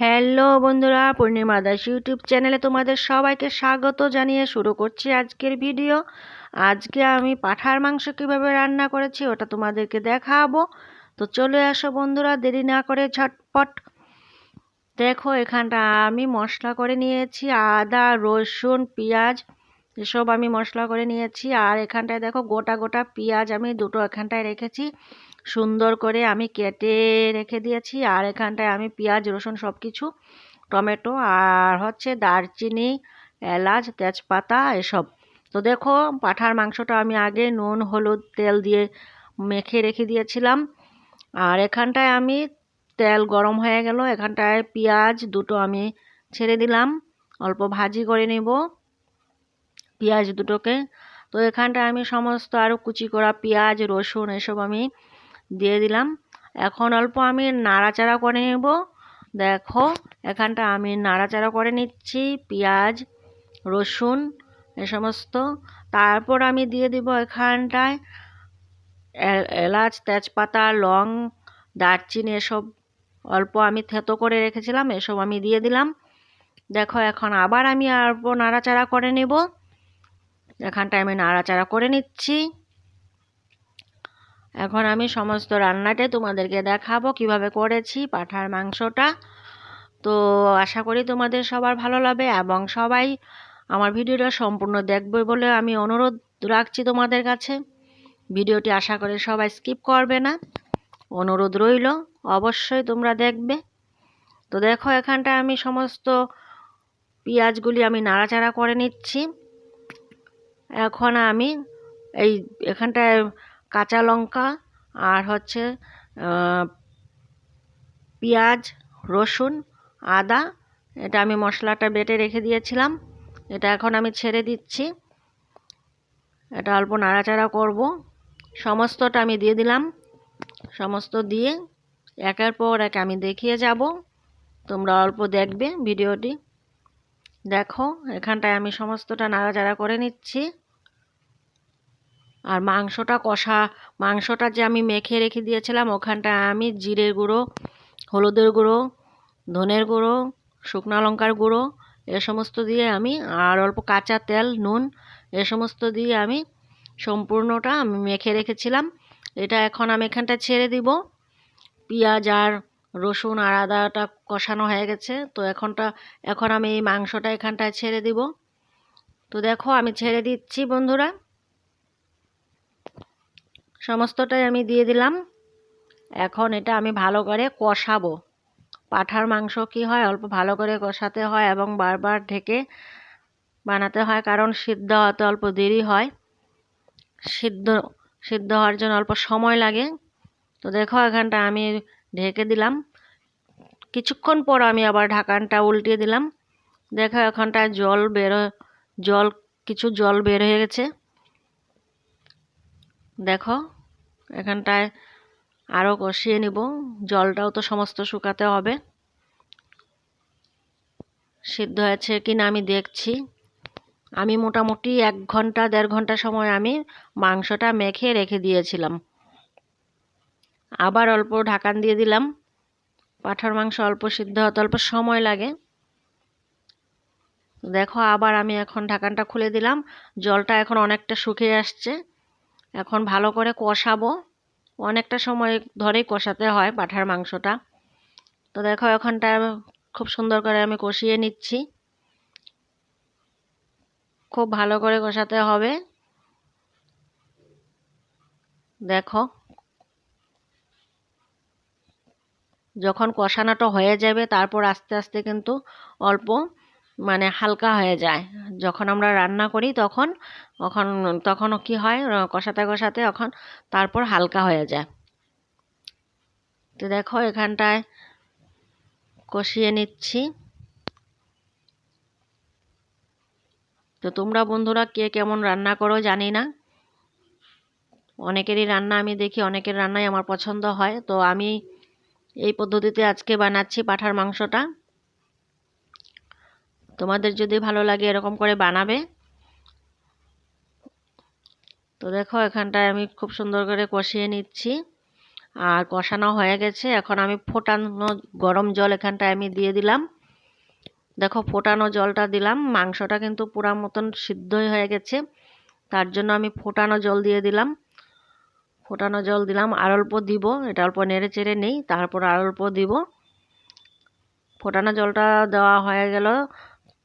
Hello বন্ধুরা, পূর্ণিমা Das YouTube চ্যানেলে তোমাদের সবাইকে স্বাগত জানিয়ে শুরু করছি আজকের ভিডিও। আজকে আমি পাঠার মাংস কীভাবে রান্না করেছি ওটা তোমাদেরকে দেখাবো। তো চলে আসো বন্ধুরা, দেরি না করে ঝটপট। দেখো, এখানটা আমি মশলা করে নিয়েছি, আদা, রসুন, পেঁয়াজ, এসব আমি মশলা করে নিয়েছি। আর এখানটায় দেখো, গোটা গোটা পেঁয়াজ আমি দুটো এখানটায় রেখেছি। সুন্দর করে আমি কেটে রেখে দিয়েছি। আর এখানটায় আমি পেঁয়াজ, রসুন সব কিছু টমেটো আর হচ্ছে দারচিনি, এলাচ, তেজপাতা এসব। তো দেখো, পাঠার মাংসটা আমি আগে নুন, হলুদ, তেল দিয়ে মেখে রেখে দিয়েছিলাম। আর এখানটায় আমি তেল গরম হয়ে গেল। এখানটায় পেঁয়াজ দুটো আমি ছেড়ে দিলাম। অল্প ভাজি করে নেব পেঁয়াজ দুটোকে। তো এখানটায় আমি সমস্ত আরও কুচি করা পেঁয়াজ, রসুন এসব আমি দিয়ে দিলাম। এখন অল্প আমি নাড়াচাড়া করে নেব। দেখো, এখানটা আমি নাড়াচাড়া করে নিচ্ছি। পেঁয়াজ, রসুন, এ সমস্ত। তারপর আমি দিয়ে দিব এখানটায় এলাচ, তেজপাতা, লং, দারচিনি এসব। অল্প আমি থেতো করে রেখেছিলাম, এসব আমি দিয়ে দিলাম। দেখো, এখন আবার আমি অল্প নাড়াচাড়া করে নেব। এখানটায় আমি নাড়াচাড়া করে নিচ্ছি। এখন আমি সমস্ত রান্নাটাই তোমাদেরকে দেখাবো কীভাবে করেছি, পাঠার মাংসটা। তো আশা করি তোমাদের সবার ভালো লাগবে এবং সবাই আমার ভিডিওটা সম্পূর্ণ দেখবে বলে আমি অনুরোধ রাখছি তোমাদের কাছে। ভিডিওটি আশা করি সবাই স্কিপ করবে না। অনুরোধ রইল, অবশ্যই তোমরা দেখবে। তো দেখো এখানটা আমি সমস্ত পেঁয়াজগুলি আমি নাড়াচাড়া করে নিচ্ছি। এখন আমি এই এখানটায় কাঁচা লঙ্কা আর হচ্ছে পেঁয়াজ, রসুন, আদা। এটা আমি মশলাটা বেটে রেখে দিয়েছিলাম। এটা এখন আমি ছেড়ে দিচ্ছি। এটা অল্প নাড়াচাড়া করব। সমস্তটা আমি দিয়ে দিলাম। সমস্ত দিয়ে একের পর এক আমি দেখিয়ে যাব। তোমরা অল্প দেখবে ভিডিওটি। দেখো, এখানটায় আমি সমস্তটা নাড়াচাড়া করে নিচ্ছি। আর মাংসটা কষা, মাংসটা যে আমি মেখে রেখে দিয়েছিলাম ওখানটা আমি জিরের গুঁড়ো, হলুদের গুঁড়ো, ধনের গুঁড়ো, শুকনো লঙ্কার গুঁড়ো, এ সমস্ত দিয়ে আমি আর অল্প কাঁচা তেল, নুন, এ সমস্ত দিয়ে আমি সম্পূর্ণটা আমি মেখে রেখেছিলাম। এটা এখন আমি এখানটা ছেড়ে দিব। পেঁয়াজ আর রসুন আর আদাটা কষানো হয়ে গেছে, তো এখনটা, এখন আমি এই মাংসটা এখানটায় ছেড়ে দিব। তো দেখো আমি ছেড়ে দিচ্ছি বন্ধুরা। সমস্তটাই আমি দিয়ে দিলাম। এখন এটা আমি ভালো করে কষাবো। পাঠার মাংস কি হয়, অল্প ভালো করে কষাতে হয় এবং বারবার ঢেকে বানাতে হয় কারণ সিদ্ধ হতে অল্প দেরি হয়। সিদ্ধ সিদ্ধ হওয়ার জন্য অল্প সময় লাগে। তো দেখো, এখানটা আমি ঢেকে দিলাম। কিছুক্ষণ পর আমি আবার ঢাকানটা উল্টিয়ে দিলাম। দেখো এখানটা জল বেরো, জল, কিছু জল বের হয়ে গেছে। দেখো, এখানটায় আরও কষিয়ে নিব। জলটাও তো সমস্ত শুকাতে হবে। সিদ্ধ হয়েছে কি না আমি দেখছি। আমি মোটামুটি এক ঘণ্টা, দেড় ঘণ্টা সময় আমি মাংসটা মেখে রেখে দিয়েছিলাম। আবার অল্প ঢাকান দিয়ে দিলাম। পাঠার মাংস অল্প সিদ্ধ হতে অল্প সময় লাগে। দেখো, আবার আমি এখন ঢাকানটা খুলে দিলাম। জলটা এখন অনেকটা শুকিয়ে আসছে। এখন ভালো করে কষাবো। অনেকটা সময় ধরেই কষাতে হয় পাঠার মাংসটা। তো দেখো এখনটা খুব সুন্দর করে আমি কষিয়ে নিচ্ছি। খুব ভালো করে কষাতে হবে। দেখো। যখন কষানোটা হয়ে যাবে, তারপর আস্তে আস্তে কিন্তু অল্প মানে হালকা হয়ে যায়। যখন আমরা রান্না করি তখন তখন, তখনও কি হয় কষাতে কষাতে তখন তারপর হালকা হয়ে যায়। তো দেখো এখানটায় কষিয়ে নিচ্ছি। তো তোমরা বন্ধুরা কে কেমন রান্না করো জানি না। অনেকেরই রান্না আমি দেখি, অনেকের রান্নাই আমার পছন্দ হয়। তো আমি এই পদ্ধতিতে আজকে বানাচ্ছি পাঠার মাংসটা। তোমাদের যদি ভালো লাগে এরকম করে বানাবে। তো দেখো, এখানটায় আমি খুব সুন্দর করে কষিয়ে নিচ্ছি। আর কষানো হয়ে গেছে। এখন আমি ফোটানো গরম জল এখানটায় আমি দিয়ে দিলাম। দেখো, ফোটানো জলটা দিলাম। মাংসটা কিন্তু পুরা মতন সিদ্ধই হয়ে গেছে। তার জন্য আমি ফোটানো জল দিয়ে দিলাম। ফোটানো জল দিলাম। আর অল্প দিব। এটা অল্প নেড়ে চেড়ে নেই। তারপর আর অল্প দিব। ফোটানো জলটা দেওয়া হয়ে গেল।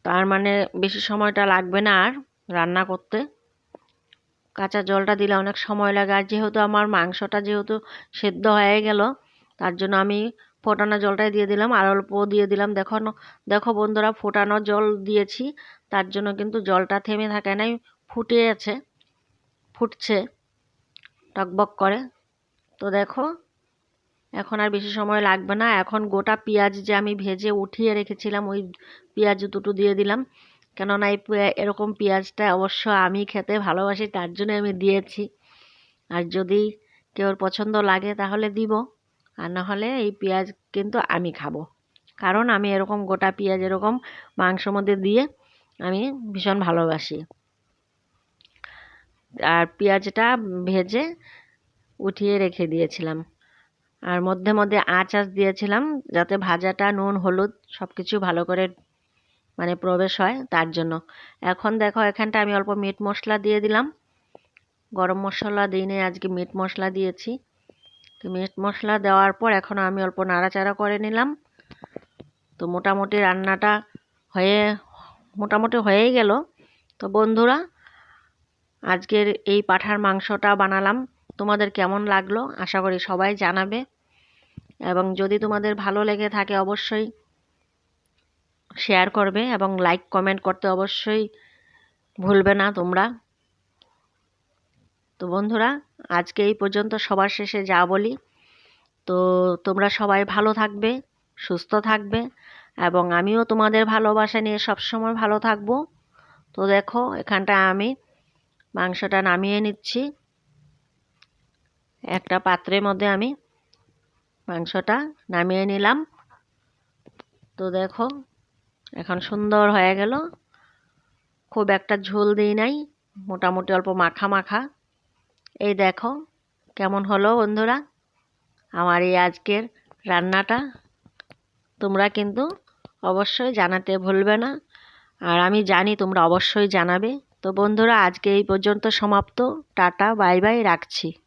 তার মানে বেশি সময়টা লাগবে না আর রান্না করতে। কাঁচা জলটা দিলে অনেক সময় লাগে। আর যেহেতু আমার মাংসটা যেহেতু সেদ্ধ হয়ে গেল, তার জন্য আমি ফোটানো জলটাই দিয়ে দিলাম। আর অল্প দিয়ে দিলাম। দেখো দেখো বন্ধুরা, ফোটানো জল দিয়েছি। তার জন্য কিন্তু জলটা থেমে থাকে নাই ফুটে আছে ফুটছে, টকবক করে। তো দেখো এখন আর বেশি সময় লাগবে না। এখন গোটা পেঁয়াজ যে আমি ভেজে উঠিয়ে রেখেছিলাম, ওই পেঁয়াজ দুটো দিয়ে দিলাম। কেননা এই এরকম পেঁয়াজটা অবশ্য আমি খেতে ভালোবাসি, তার জন্য আমি দিয়েছি। আর যদি কেউ পছন্দ লাগে তাহলে দিব, আর না হলে এই পেঁয়াজ কিন্তু আমি খাব। কারণ আমি এরকম গোটা পেঁয়াজ, এরকম মাংসর মধ্যে দিয়ে আমি ভীষণ ভালোবাসি। আর পেঁয়াজটা ভেজে উঠিয়ে রেখে দিয়েছিলাম। আর মধ্যে মধ্যে আঁচ আঁচ দিয়েছিলাম যাতে ভাজাটা, নুন, হলুদ সব কিছু ভালো করে মানে প্রবেশ হয় তার জন্য। এখন দেখো এখানটা আমি অল্প মিট মশলা দিয়ে দিলাম। গরম মশলা দিই আজকে মিট মশলা দিয়েছি। তো মিট মশলা দেওয়ার পর এখন আমি অল্প নাড়াচাড়া করে নিলাম। তো মোটামুটি রান্নাটা হয়ে, মোটামুটি হয়েই গেল। তো বন্ধুরা, আজকের এই পাঠার মাংসটা বানালাম। তোমাদের কেমন লাগল? আশা করি সবাই জানাবে। এবং যদি তোমাদের ভালো লেগে থাকে অবশ্যই শেয়ার করবে এবং লাইক কমেন্ট করতে অবশ্যই ভুলবে না তোমরা। তো বন্ধুরা, আজকে এই পর্যন্ত সবার শেষে যা বলি। তো তোমরা সবাই ভালো থাকবে, সুস্থ থাকবে এবং আমিও তোমাদের ভালোবাসা নিয়ে সবসময় ভালো থাকব। তো দেখো এখানটা আমি মাংসটা নামিয়ে নিচ্ছি। একটা পাত্রের মধ্যে আমি মাংসটা নামিয়ে নিলাম। তো দেখো, এখন সুন্দর হয়ে গেল। খুব একটা ঝোল দিই নাই, মোটামুটি অল্প মাখা মাখা। এই দেখো, কেমন হলো বন্ধুরা? আমার এই আজকের রান্নাটা তোমরা কিন্তু অবশ্যই জানাতে ভুলবে না, আর আমি জানি তোমরা অবশ্যই জানাবে। তো বন্ধুরা, আজকে এই পর্যন্ত সমাপ্ত। টাটা, বাই বাই, রাখছি।